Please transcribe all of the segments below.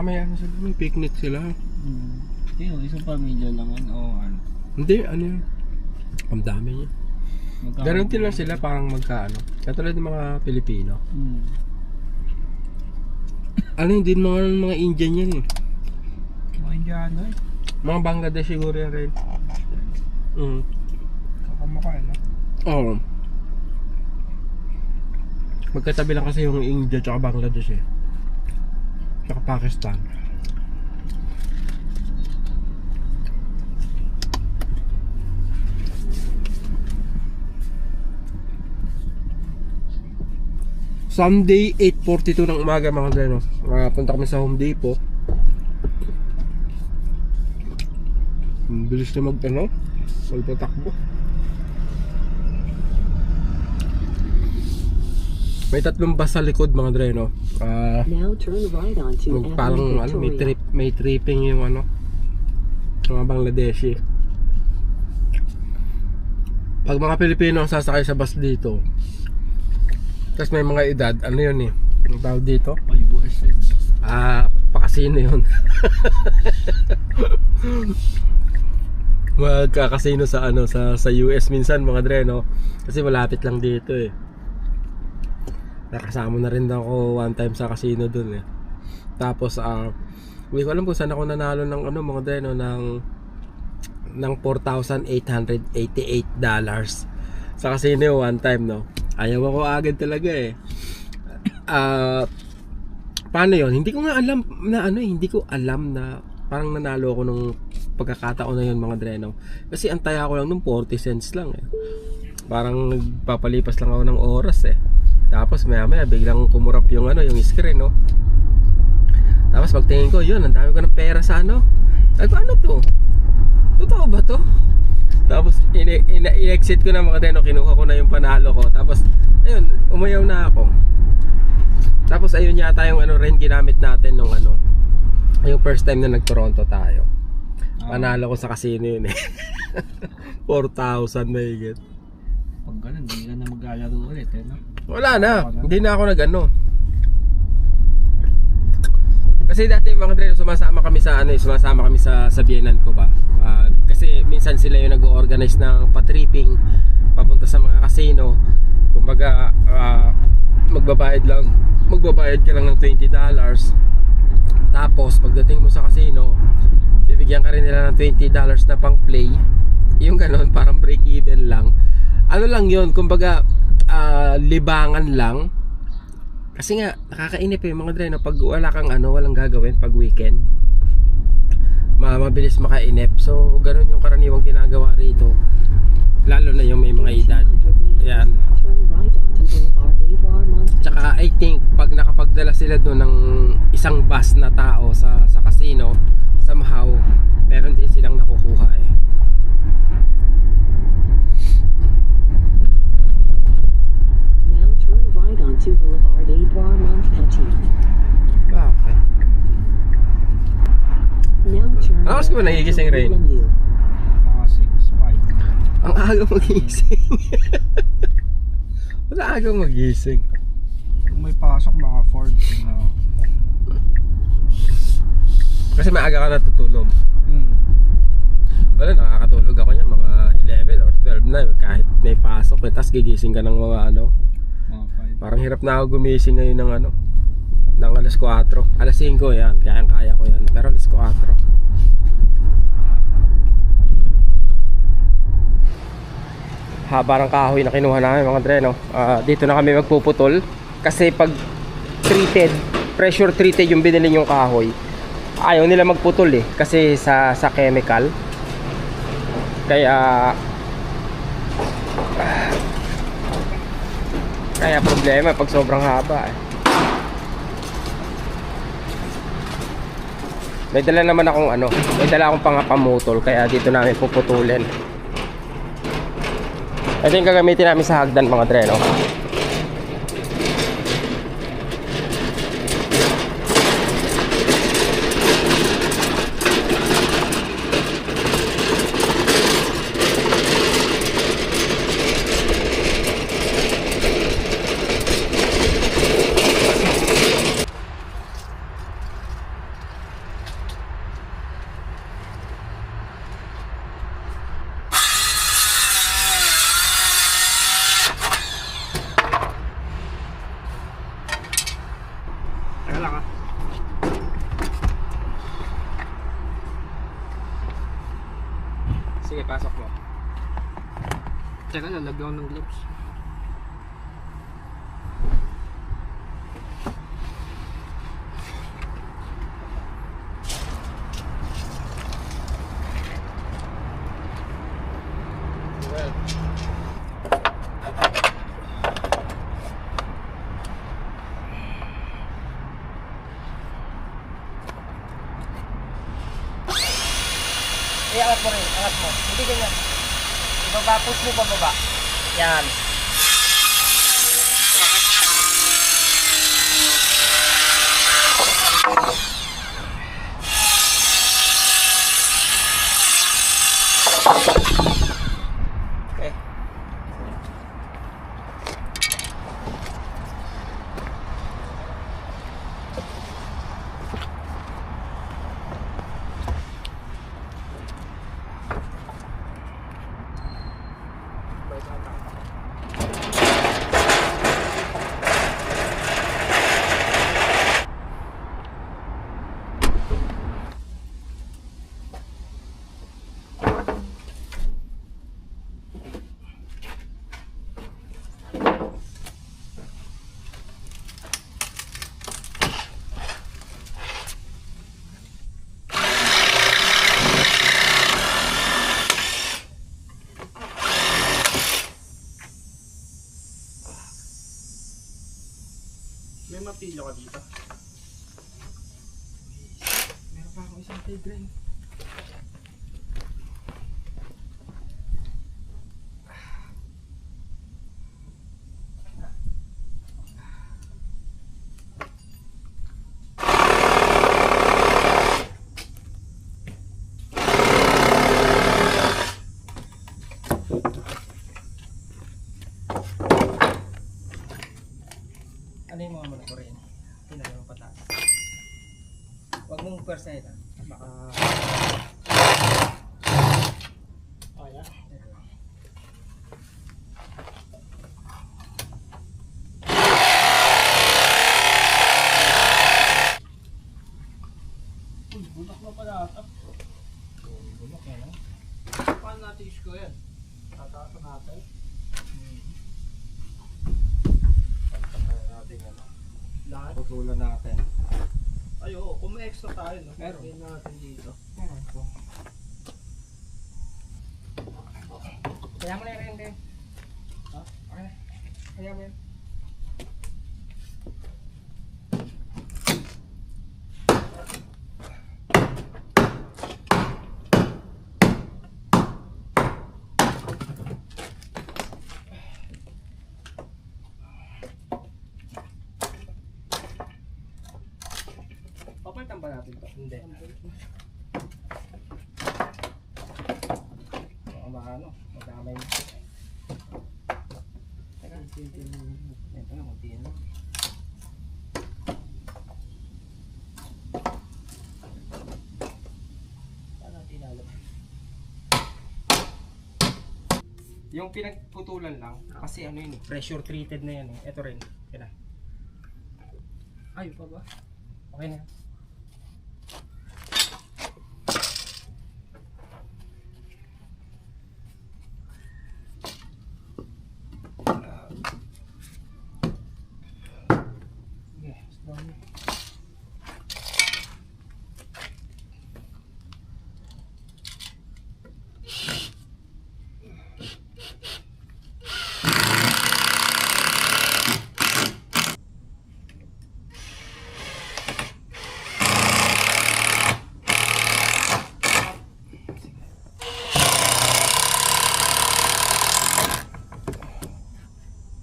May ano sila, may picnic sila. Hmm. Sino, isang pamilya lang yan o ano? Hindi, ano yun. Ang dami niya. Din lang sila parang magkaano. Katulad ng mga Pilipino. Hmm. Ano yun, din mga, mga Indian yan eh. Mga Indiano eh. Mga Bangladesh siguro yan rin. Mm. Kakamukha no? Oo. Magkatabi lang kasi yung India tsaka Bangladesh eh. Tsaka Pakistan. Sunday, 8.42 ng umaga mga dreno. Uh, punta kami sa Home Depot. Bilis na mag ano, magpatakbo. May tatlong bus sa likod mga. Ah, right onto mag, parang ano, may trip, may tripping yung ano, mga Bangladeshi. Pag mga Pilipino ang sasakay sa bus dito, tapos may mga edad, ano yun eh, ang tawag dito? Ah, pakasino yun. Magkakasino sa ano sa sa US minsan mga dre no. Kasi malapit lang dito eh. Nakasama na rin ako one time sa casino dun eh. Tapos ah hindi ko alam kung saan ako nanalo ng ano mga dre no ng ng 4,888 dollars sa casino one time no. Ayaw ako agad talaga eh. Ah paano yon hindi ko nga alam na ano eh, hindi ko alam na parang nanalo ako nung pagkakataon na yun mga dreno kasi ang taya ko lang nung 40 cents lang eh parang nagpapalipas lang ako ng oras eh tapos maya maya biglang kumurap yung ano yung screen no? Tapos pagtingin ko yun ang dami ko ng pera sa ano. Ay ko ano to? Totoo ba to? Tapos in- in- in-exit ko na mga dreno kinuha ko na yung panalo ko. Tapos ayun umayaw na ako. Tapos ayun yata yung ano rin ginamit natin nung ano yung first time na nag-Toronto tayo. Ah, Panalo ko sa casino yun eh. 4,000 na higit. Pag ganun, hindi ka na maglalaro ulit eh no? Wala na. Hindi na ako nag-ano. Kasi dati mga dre, sumasama kami sa ano, eh, sumasama kami sa sa biyenan ko ba. Ah, kasi minsan sila yung nag-organize ng patripping papunta sa mga casino. Kumbaga ah, magbabayad lang, magbabayad ka lang ng 20 dollars. Tapos pagdating mo sa casino, bibigyan ka rin nila ng 20 dollars na pang play. Yung ganon, parang break even lang. Ano lang yun, kumbaga ah, libangan lang. Kasi nga, nakakainip eh mga dre, no? pag wala kang ano, walang gagawin pag weekend. Ma mabilis makainip. So, ganun yung karaniwang ginagawa rito. Lalo na yung may mga edad. 200 meters, Ayan. Turn right onto Boulevard Edouard Montpetit. Tsaka I think pag nakapagdala sila doon ng isang bus na tao sa sa casino, somehow meron din silang nakukuha eh. Now turn right onto Boulevard Edouard Montpetit. Bakit? Now turn Ah, mas ko ba nagigising? Lemieux. Mga 6, 5. Ang aga magising. Wala aga magising. Kung may pasok, mga 4 na. Kasi maaga ka natutulog. Hmm. Wala, nakakatulog ako niya mga 11 or 12 na kahit may pasok eh. Tapos gigising ka ng mga ano. Mga 5. Parang hirap na ako gumising ngayon ng ano. Ng alas 4. Alas 5 yan. Kaya kaya ko yan. Pero alas 4. Haba ng kahoy na kinuha namin mga dre no. Ah, dito na kami magpuputol. Kasi pag treated, pressure treated yung binili yung kahoy. Ayaw nila magputol eh. Kasi sa, sa chemical. Kaya Kaya problema pag sobrang haba eh. May dala naman akong ano, may dala akong pangapamutol kaya dito namin puputulin. Ito yung gagamitin namin sa hagdan mga dre, no? Iangat mo rin, angat mo. Hindi ganyan. Ibaba, push mo pababa. Yan. Okay. May mapilo ka dito. Meron pa akong isang tigre. Ano yung mga muna ko rin? Mo pataas. Huwag mong pwersahin ah. Baka... may extra tayo, no? Meron. Lagyan natin dito. Meron po. Kaya mo na maano, madamay. Teka, ito na, kunti na. Paano natin alam? Yung pinagputulan lang, kasi ano yun eh, pressure treated na yan eh. Ito rin, kaya Ay, pa ba? Okay na. yan. Sige, slow mo.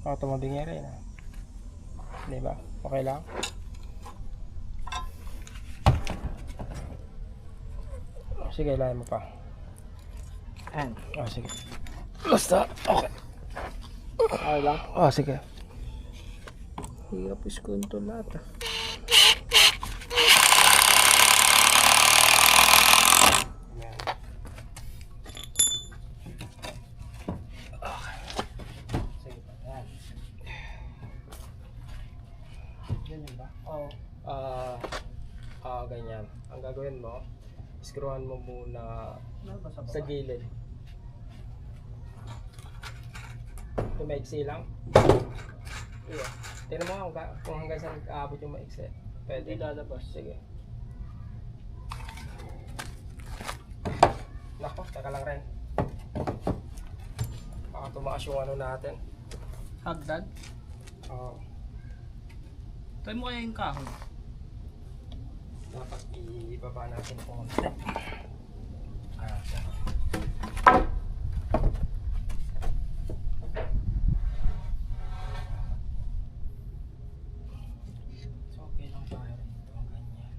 Auto mo din rin ah. Di ba? Okay lang? Sige, layan mo pa. Ayan. Oh, sige. Basta, okay. Okay lang. Oh, sige. Hirap isko ito lahat ah. Ah, Oo, ganyan. Ang gagawin mo, screwan mo muna sa gilid. Tumaiksi lang. Iya. Tingnan mo kung, ka- kung hanggang saan aabot yung maiksi. Pwede. Hindi lalabas. Sige. Nako, teka lang rin. Baka tumaas yung ano natin. Hagdan? Oo. Try mo kaya yung kahoy. Dapat ibaba natin konti. Ah, siya. So, okay lang tayo rito. Ganyan.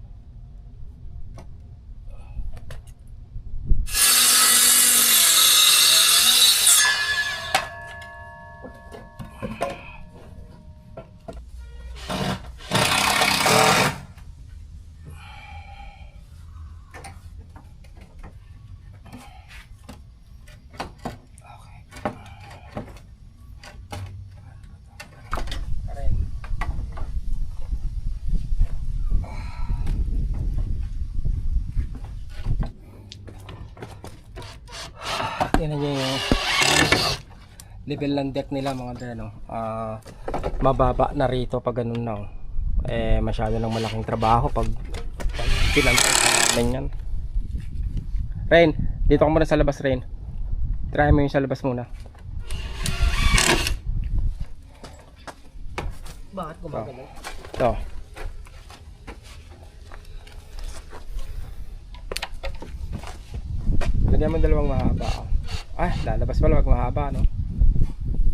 Okay. Karen. Niyo yung level ng deck nila mga dre, no? Ah, mababa na rito pag ganun na. oh. Eh, masyado ng malaking trabaho pag, pag pinantay namin yan. Rain, dito ka muna sa labas, Rain. Try mo yung sa labas muna. Bakit gumagalaw? Ito. Lagyan mo dalawang mahaba. Ah, lalabas pala wag mahaba, no?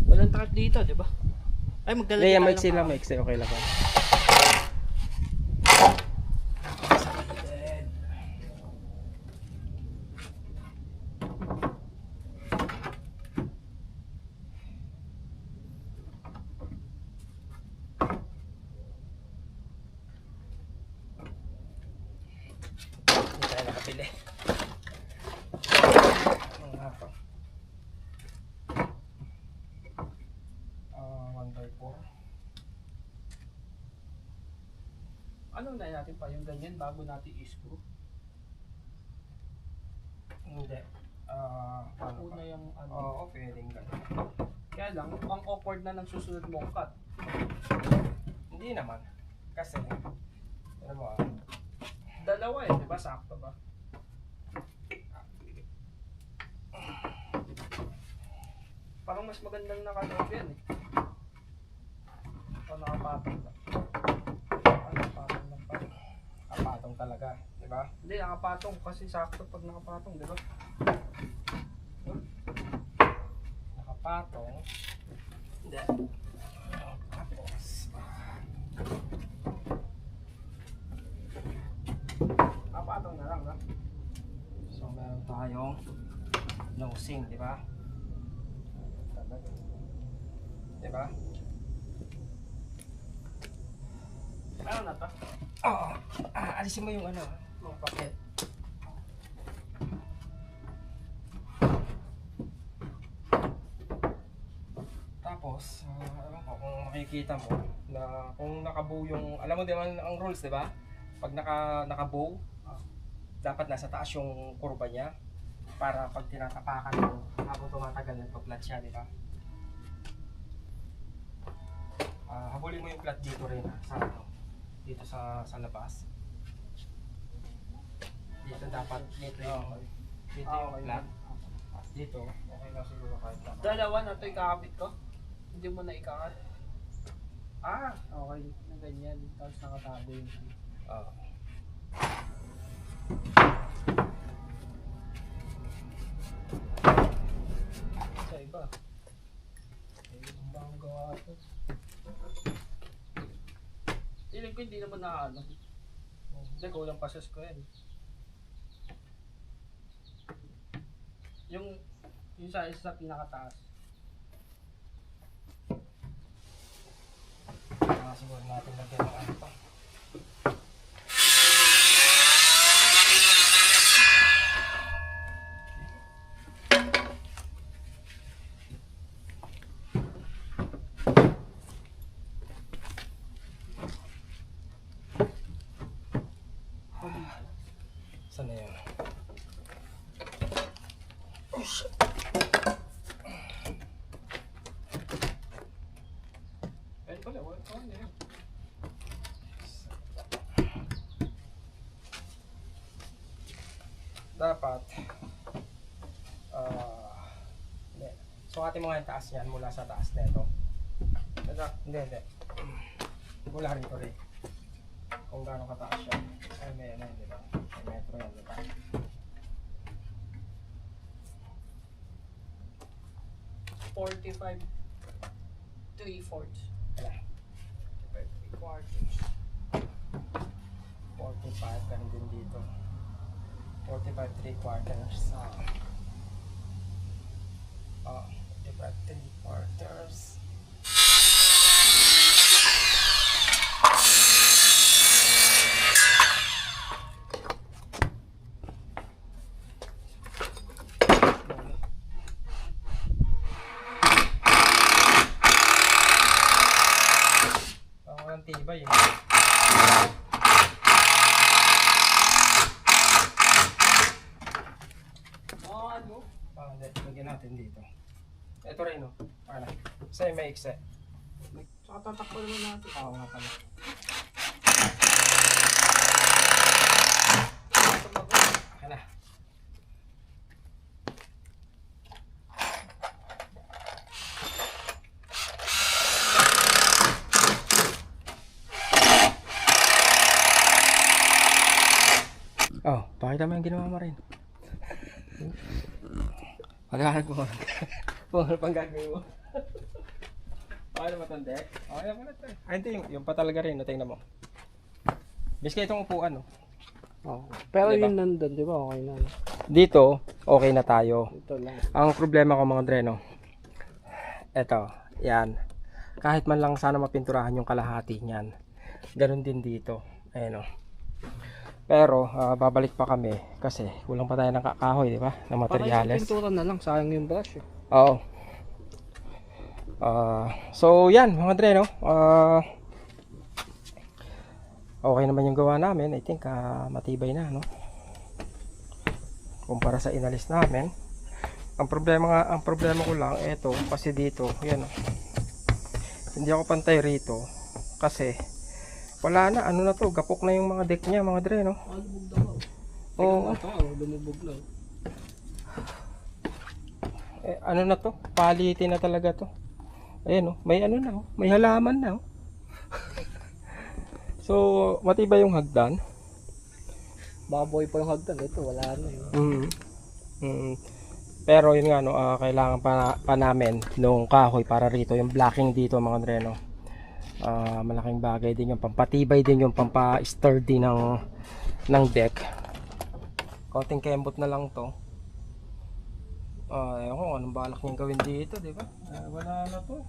Walang takip dito, di ba? Ay, magdala Hindi, yan maiksi lang, maiksi. Okay lang. yan. Hindi tayo nakabili. Ang hapa. Ah, 1 by 4. Ano na natin pa yung ganyan bago natin i-screw? Hindi. Ah, Bago ano na pa? yung ano. Oo, pwedeng ganun. Kaya lang, ang awkward na ng susunod mong cut. Hindi naman. Kasi, ano mo ah, Dalawa eh, di ba? Sakto ba? Parang mas magandang nakalob yan eh. O nakapatong lang. Ah, nakapatong lang pa. kapatong talaga. Di ba? Hindi, nakapatong kasi sakto pag nakapatong, di ba? Nakapatong. Hindi. Tapos, Nakapatong na lang, no? so meron tayong nosing, di ba? Di ba? Ano na to? Oo. Ah, alisin mo yung ano, yung paket. Tapos, ah, ewan ko kung makikita mo na kung nakabow yung, alam mo ba ang rules, di ba? Pag naka, nakabow, ah, dapat nasa taas yung kurba niya para pag tinatapakan mo, habang tumatagal nagpa-flat siya, di ba? Ah, habulin mo yung flat dito rin, ah, sa ano, dito sa sa labas. Dito dapat dito yung dito Ah, yung okay. flat. Dito, okay lang siguro kahit tama. Dalawa na to ikakabit ko? Hindi mo na ikakat? Ah, okay. Na ganyan. Tapos nakatabi yung ano. Oo. Sa iba. Ang bang gawa ito. Feeling ko hindi naman na ano. Hindi, kulang pa sa square. Yung, yung sa isa sa pinakataas. Siguro natin lagyan ng ano. Saan na yun? Oh, shit. Ayun pala, wala pa ano yun. Dapat, ah, hindi. Sukatin mo nga yung taas niyan mula sa taas na ito. Hindi, hindi. Mula rito rin. Kung gaano kataas siya. Ay, may ano, di ba? May metro yan, di ba? Forty-five, three-fourths. Forty-five, three quarters. 45, ganun din dito. 45 3 quarters. Ah. Ah, 45 3 quarters. Tibay eh. Ah, ano? Ah, hindi. Lagyan natin dito. Ito rin, no? Para. Sa'yo may ikse. Saka tatakbo naman natin. Oo nga pala. Oh, pakita mo yung ginawa mo rin. Pagkakalag mo. Ano pang gagawin mo. Okay naman itong deck. Okay naman ito. Ay, hindi. Yung, yung pa talaga rin. no, Tingnan mo. Biskay itong upuan, no? Oh. Pero Diba? yun nandun, di ba? Okay na. Dito, okay na tayo. Ito lang. Ang problema ko mga dreno, eto, yan. Kahit man lang sana mapinturahan yung kalahati niyan. Ganon din dito. Ayan o. Pero, ah, babalik pa kami kasi kulang pa tayo ng kakahoy, di ba? Ng materyales. pintura na lang, sayang yung brush eh. Oo. Ah, so yan mga dre no. Ah, okay naman yung gawa namin. I think ah, matibay na no. Kumpara sa inalis namin. Ang problema nga, ang problema ko lang eto kasi dito, yan oh. Hindi ako pantay rito kasi wala na ano na to, gapok na yung mga deck niya mga dre no. Oh. Eh, ano na to? Paliti na talaga to. Ayan oh, may ano na oh, may halaman na oh. so, matibay yung hagdan. Baboy pa yung hagdan. Ito, wala na eh. Mm. Mm. Pero yun nga no, ah, kailangan pa, pa namin nung kahoy para rito yung blocking dito mga dreno. Ah, malaking bagay din yung pampatibay din yung pampa-sturdy ng ng deck. Konting kembot na lang to. Ah, ewan ko anong balak niyang gawin dito, di ba? Ah, wala na to.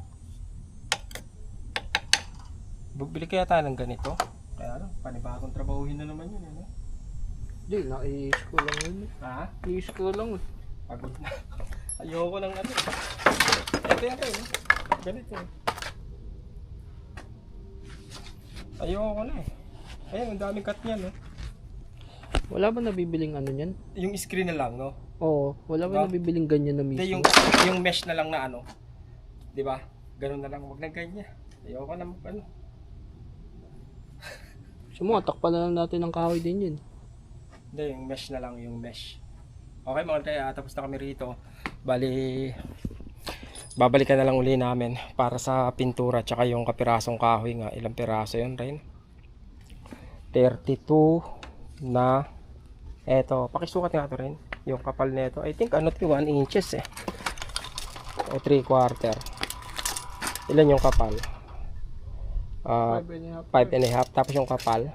Bibili kaya tayo ng ganito. Kaya ano, panibagong trabahuhin na naman yun, ano? Hindi, nai-iis ko lang yun. Ha? I-iis ko lang. Pagod na. Ayoko ng ano. Ito yan rin. Ganito. Ayoko na eh. Ayun, ang daming cut niyan, no? Wala ba nabibiling ano niyan? Yung screen na lang, no? Oo, wala ba Diba? nabibiling ganyan na mismo? Yung, yung mesh na lang na ano. Di ba? Ganun na lang. Huwag na ganyan. Ayoko na mag- ano. Sumuha, takpan na lang natin ng kahoy din yun. Hindi, yung mesh na lang, yung mesh. Okay mga kaya tapos na kami rito. Bali, babalikan na lang uli namin para sa pintura tsaka yung kapirasong kahoy nga. Ilang piraso yun rin? 32 na eto, pakisukat nga to rin yung kapal nito. I think ano to 1 inches eh. O 3 quarter. Ilan yung kapal? Ah, Five and a half. 5 and a half. Tapos yung kapal.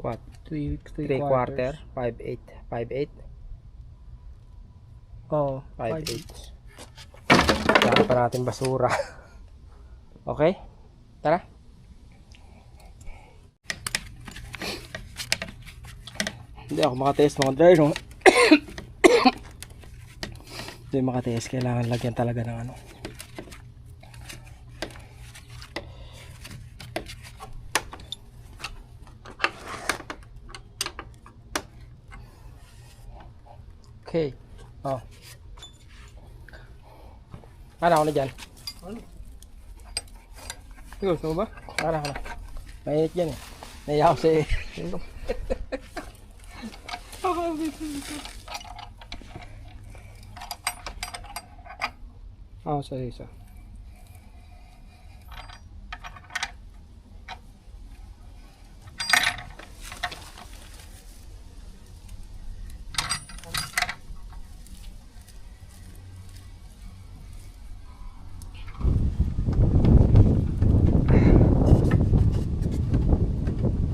What? Three, 3 quarter, 5 8, 5 8, Oo, 5 8. Kaya pa natin basura. okay? Tara. Hindi ako makatiis mga dry, no? Hindi makatiis. Kailangan lagyan talaga ng ano. Okay. Oh. Ano ako na dyan? Ano? Gusto mo ba? Ano ako na. Mainit yan eh. Naiya ako Ah, sa isa.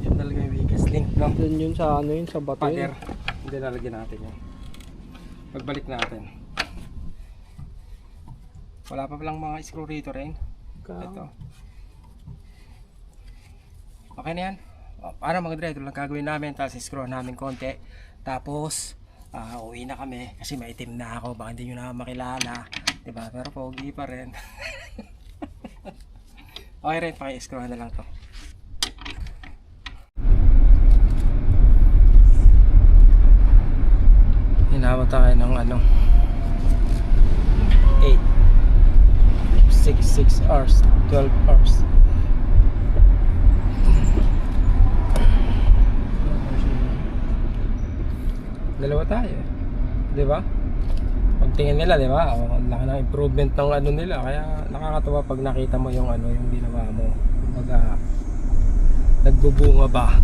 Yun talaga yung weakest link, no? Doon yun sa ano yun, sa bato yun. Nalagyan natin yan. Pagbalik natin. Wala pa palang mga screw rito rin. Ka- Ito. Okay na yan. O, Para mga dre, ito lang gagawin namin. Tapos screw namin konti. Tapos, ah, uwi na kami. Kasi maitim na ako. Baka hindi nyo na makilala. Diba? Pero pogi pa rin. okay rin, paki-screw na lang to. Hinawa tayo ng ano 8 6 6 hours 12 hours Dalawa tayo. Di ba? Pagtingin nila, di ba? Laki ng improvement ng ano nila. Kaya nakakatawa pag nakita mo yung ano, yung ginawa mo. Kumbaga, nagbubunga ba?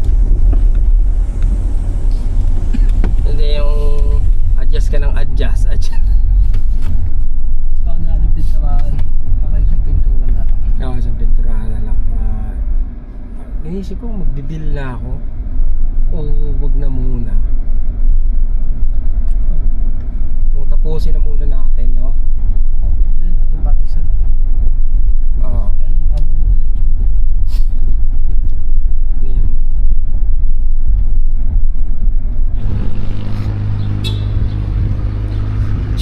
Hindi yung adjust ka ng adjust. adjust. Ito ang natin pinturahan. Para isang pintura na. Ako sa pinturahan na lang. Uh, inisip ko magbibil na ako. O wag na muna. Kung tapusin na muna natin, no? Kasi natin para isa na lang. Oo. Kaya ang mabubulit yun. Ano yan, man?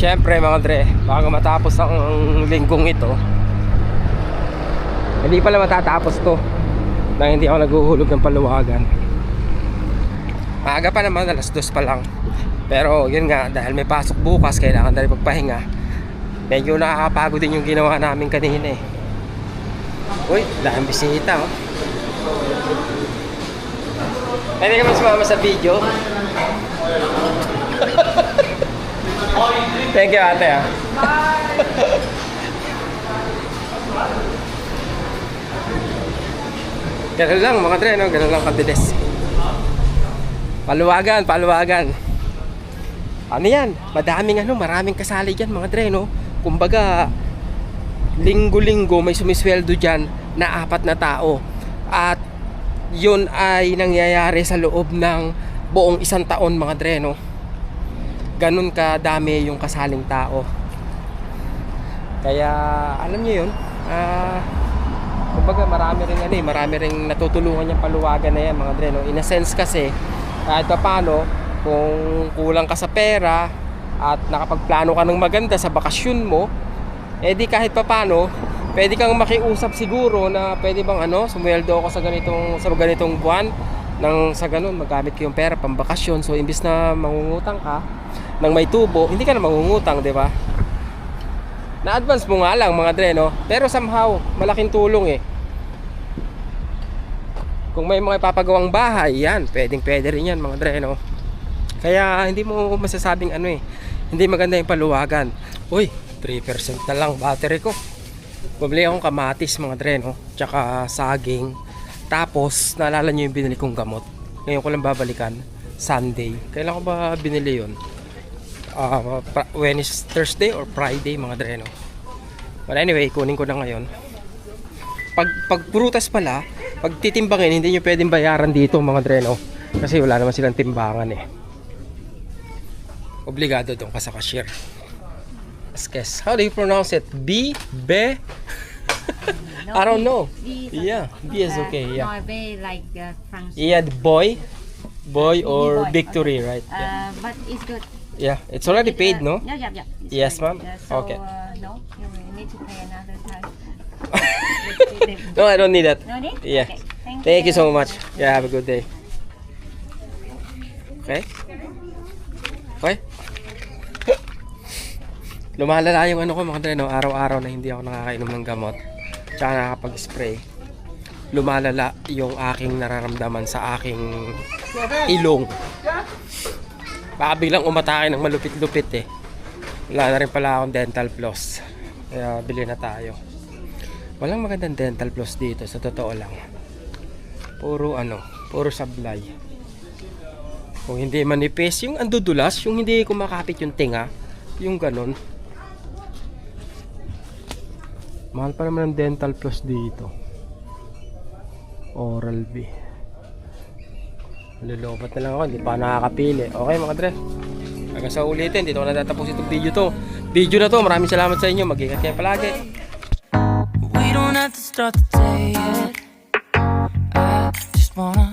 Siyempre mga dre, bago matapos ang linggong ito Hindi pala matatapos to Na hindi ako naghuhulog ng paluwagan. Maaga pa naman, alas dos pa lang. Pero yun nga, dahil may pasok bukas Kailangan na rin magpahinga. Medyo nakakapagod din yung ginawa namin kanina eh. Uy, dahil bisita oh. Pwede ka ba sumama sa video? Thank you ate ah. Ganun lang mga dre, no? ganun lang kabilis. Paluwagan, paluwagan. Ano yan? Madaming ano, maraming kasali dyan mga dre, no? Kumbaga, linggo-linggo may sumisweldo dyan na apat na tao. At yun ay nangyayari sa loob ng buong isang taon mga dre, no? Ganun kadami yung kasaling tao. Kaya, alam niyo yun, ah, kumbaga marami rin ano eh, marami rin natutulungan yung paluwagan na yan mga dre, no? In a sense kasi, kahit pa paano, kung kulang ka sa pera at nakapagplano ka ng maganda sa bakasyon mo, eh di kahit pa paano, pwede kang makiusap siguro na pwede bang ano, sumweldo ako sa ganitong sa ganitong buwan nang sa ganun magamit ko yung pera pang bakasyon. So imbis na mangungutang ka nang may tubo, hindi ka na mangungutang, 'di ba? Na-advance mo nga lang mga dre, no? Pero somehow, malaking tulong eh. Kung may mga ipapagawang bahay, yan, pwedeng pwede rin yan mga dre, no? Kaya hindi mo masasabing ano eh, hindi maganda yung paluwagan. Uy, 3% na lang battery ko. Bumili akong kamatis mga dre, no? Tsaka saging. Tapos, naalala nyo yung binili kong gamot. Ngayon ko lang babalikan. Sunday. Kailan ko ba binili yun? Uh, Wednesday, Thursday or Friday mga dre, no? But anyway, kunin ko na ngayon. Pag, pag prutas pala, pag titimbangin, hindi nyo pwedeng bayaran dito mga dre, no? Kasi wala naman silang timbangan eh. Obligado doon ka sa cashier. Skes. How do you pronounce it? B? B? I don't know. B is Yeah, B is okay. Yeah. No, B like uh, France. Yeah, the boy, boy or boy, victory, right? Yeah. Uh, but it's good. Yeah, it's already paid, Uh, Yeah, yeah, yeah. It's Yes, ma'am. Uh, so, Okay. Uh, no, you will need to pay another time. No, I don't need that. no need? Yeah. Okay. Thank, Thank you so much. Yeah, have a good day. Okay? Okay? lumalala yung ano ko mga dre, no? araw-araw na hindi ako nakakainom ng gamot tsaka nakakapag-spray lumalala yung aking nararamdaman sa aking ilong baka biglang umatake ng malupit-lupit eh. Wala na rin pala akong dental floss. Kaya bili na tayo. Walang magandang dental floss dito sa totoo lang. Puro ano puro sablay. Kung hindi manipis yung andudulas yung hindi kumakapit yung tinga yung ganon mahal pa naman ang dental floss dito. Oral B Lulobat na lang ako, hindi pa nakakapili. Okay mga tre. Hanggang sa ulitin, dito ko natatapos itong video to. Video na to, maraming salamat sa inyo. Mag-ingat kayo palagi. We don't have to start the day yet. I just wanna